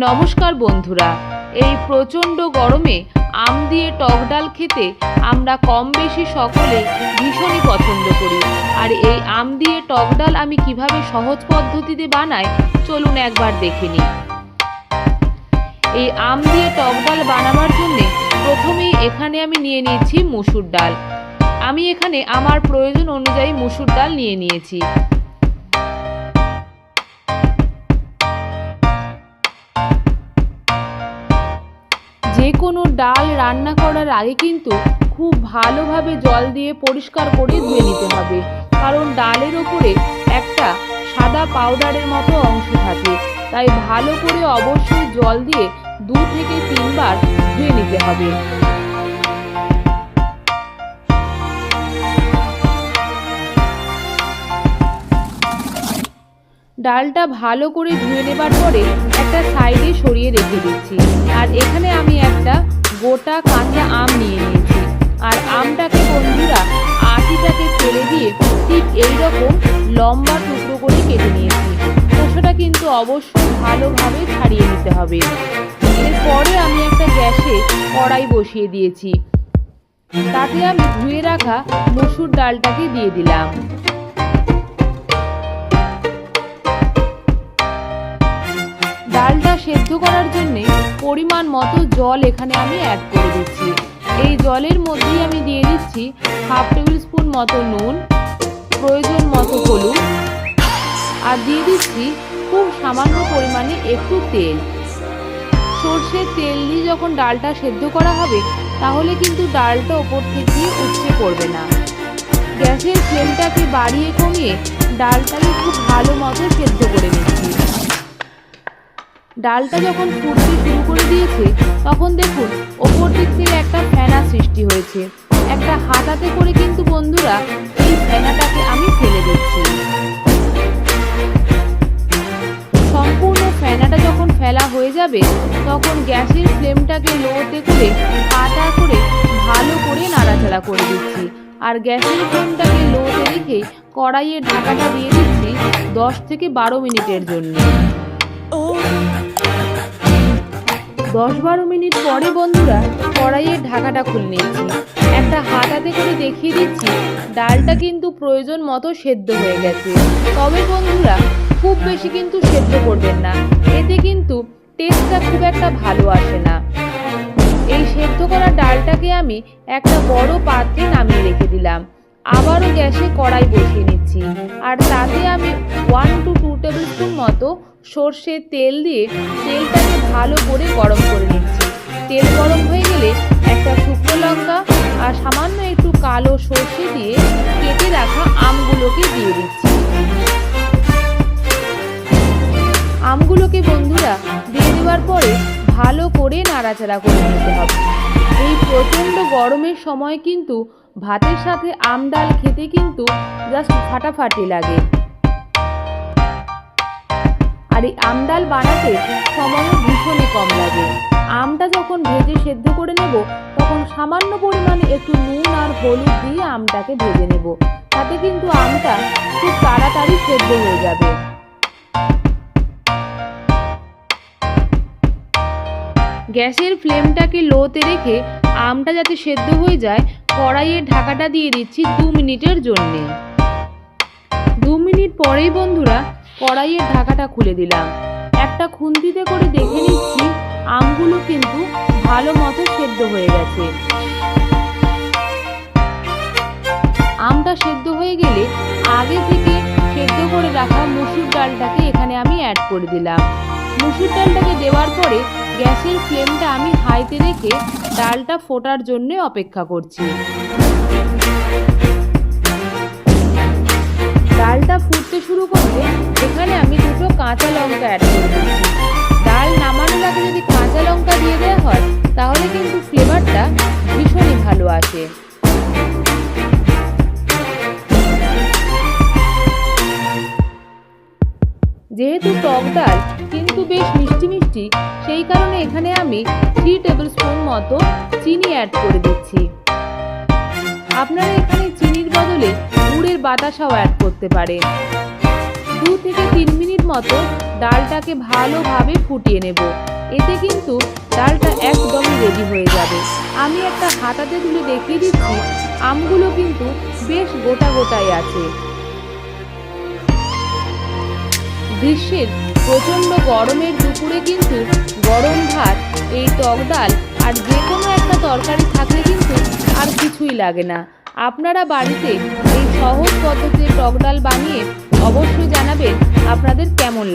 নমস্কার বন্ধুরা। এই প্রচণ্ড গরমে আম দিয়ে টক ডাল খেতে আমরা কম বেশি সকলে ভীষণই পছন্দ করি। আর এই আম দিয়ে টক ডাল আমি কীভাবে সহজ পদ্ধতিতে বানাই, চলুন একবার দেখে নিই। এই আম দিয়ে টক ডাল বানাবার জন্যে প্রথমেই এখানে আমি নিয়ে নিয়েছি মুসুর ডাল। আমি এখানে আমার প্রয়োজন অনুযায়ী মুসুর ডাল নিয়ে নিয়েছি। কোনো ডাল রান্না করার আগে কিন্তু খুব ভালোভাবে জল দিয়ে পরিষ্কার করে ধুয়ে নিতে হবে। কারণ ডালের ওপরে একটা সাদা পাউডারের মতো অংশ থাকে। তাই ভালো করে অবশ্যই জল দিয়ে দু থেকে তিনবার ধুয়ে নিতে হবে। ডালটা ভালো করে ধুয়ে নেবার পরে একটা সাইডে সরিয়ে রেখে দিচ্ছি। আর এখানে আমি গোটা কাঁচা আম নিয়ে নিয়েছি। আর আমটাকে বন্ধুরা, আটিটাকে ফেলে দিয়ে ঠিক এইরকম লম্বা টুকরো করে কেটে নিয়েছি। খোসাটা কিন্তু অবশ্যই ভালোভাবে ছাড়িয়ে নিতে হবে। এরপরে আমি একটা গ্যাসে কড়াই বসিয়ে দিয়েছি। তাতে আমি ধুয়ে রাখা মসুর ডালটাকে দিয়ে দিলাম। ডালটা সেদ্ধ করার জন্য পরিমাণ মতো জল এখানে আমি অ্যাড করে দিচ্ছি। এই জলের মধ্যেই আমি দিয়ে দিচ্ছি হাফ টেবিল স্পুন মতো নুন, প্রয়োজন মতো হলুদ, আর দিয়ে দিচ্ছি খুব সামান্য পরিমাণে একটু তেল। সর্ষের তেল দিয়ে যখন ডালটা সেদ্ধ করা হবে, তাহলে কিন্তু ডালটা ওপর থেকে উঠছে পড়বে না। গ্যাসের ফ্লেমটাকে বাড়িয়ে কমিয়ে ডালটাকে খুব ভালো মতো সেদ্ধ করে নিচ্ছি। ডালটা যখন ফুটতে শুরু করে দিয়েছে, তখন দেখুন ওপর দিক থেকে একটা ফেনা সৃষ্টি হয়েছে। একটা হাতাতে করে কিন্তু বন্ধুরা এই ফেনাটাকে আমি ফেলে দিচ্ছি। সম্পূর্ণ ফেনাটা যখন ফেলা হয়ে যাবে, তখন গ্যাসের ফ্লেমটাকে লোতে করে, পাতা করে ভালো করে নাড়াচাড়া করে দিচ্ছি। আর গ্যাসের ফ্লেমটাকে লোতে রেখে কড়াইয়ের ঢাকাটা দিয়ে দিচ্ছি দশ থেকে বারো মিনিটের জন্য। দশ বারো মিনিট পরে বন্ধুরা কড়াইয়ের ঢাকাটা খুলে নিচ্ছি। একটা হাতাতে করে দেখিয়ে দিচ্ছি, ডালটা কিন্তু প্রয়োজন মতো সেদ্ধ হয়ে গেছে। তবে বন্ধুরা, খুব বেশি কিন্তু সেদ্ধ করবেন না। এতে কিন্তু টেস্টটা খুব একটা ভালো আসে না। এই সেদ্ধ করা ডালটাকে আমি একটা বড় পাত্রে নামিয়ে রেখে দিলাম। আবারও গ্যাসে কড়াই বসিয়ে নিচ্ছি। আর তাতে আমি one two two tablespoon মতো সর্ষের তেল দিয়ে তেলটাকে ভালো করে গরম করে নিচ্ছি। তেল গরম হয়ে গেলে একটা শুকনো লঙ্কা আর সামান্য একটু কালো সর্ষে দিয়ে কেটে রাখা আমগুলোকে দিয়ে দিচ্ছি। আমগুলোকে বন্ধুরা দিয়ে দেওয়ার পরে ভালো করে নাড়াচাড়া করে নিতে হবে। এই প্রচণ্ড গরমের সময় কিন্তু ভাতের সাথে আম ডাল খেতে কিন্তু জাস্ট ফাটাফাটি লাগে। আর এই আম ডাল বানাতে সময়ও ভীষণই কম লাগে। আমটা যখন ভেজে সেদ্ধ করে নেব, তখন সামান্য পরিমাণে একটু নুন আর হলুদ দিয়ে আমটাকে ভেজে নেব। তাতে কিন্তু আমটা খুব তাড়াতাড়ি সেদ্ধ হয়ে যাবে। গ্যাসের ফ্লেমটাকে লোতে রেখে আমটা যাতে সেদ্ধ হয়ে যায় কড়াইয়ের ঢাকাটা দিয়ে দিচ্ছি দু মিনিটের জন্যে। দু মিনিট পরেই বন্ধুরা কড়াইয়ের ঢাকাটা খুলে দিলাম। একটা খুন্তিতে করে দেখে নিচ্ছি, আমগুলো কিন্তু ভালো মতো সেদ্ধ হয়ে গেছে। আমটা সেদ্ধ হয়ে গেলে আগে থেকে সেদ্ধ করে রাখা মুসুর ডালটাকে এখানে আমি অ্যাড করে দিলাম। মুসুর ডালটাকে দেওয়ার পরে গ্যাসের ফ্লেমটা আমি হাইতে রেখে ডালটা ফোটার জন্য অপেক্ষা করছি। ডালটা ফুটতে শুরু করলে এখানে আমি দুটো কাঁচা লঙ্কা অ্যাড করে দিচ্ছি ডাল নামানোর আগে যদি কাঁচা লঙ্কা দিয়ে দেওয়া হয়, তাহলে কিন্তু ফ্লেভারটা ভীষণই ভালো আসে। যেহেতু টক ডাল কিন্তু বেশ মিষ্টি মিষ্টি, সেই কারণে এখানে আমি থ্রি টেবিল স্পুন মতো চিনি অ্যাড করে দিচ্ছি। আপনারা এখানে চিনির বদলে গুড়ের বাতাসাও অ্যাড করতে পারেন দু থেকে তিন মিনিট মতো ডালটাকে ভালোভাবে ফুটিয়ে নেব। এতে কিন্তু ডালটা একদমই রেডি হয়ে যাবে। আমি একটা হাতাতে তুলে দেখিয়ে দিচ্ছি, আমগুলো কিন্তু বেশ গোটা গোটাই আছে। গ্রীষ্মের প্রচণ্ড গরমের দুপুরে কিন্তু গরম ভাত, এই টক ডাল আর যে কোনো একটা তরকারি থাকলে কিন্তু আর কিছুই লাগে না। আপনারা বাড়িতে এই সহজ পদ্ধতিতে টক ডাল বানিয়ে অবশ্যই জানাবেন আপনাদের কেমন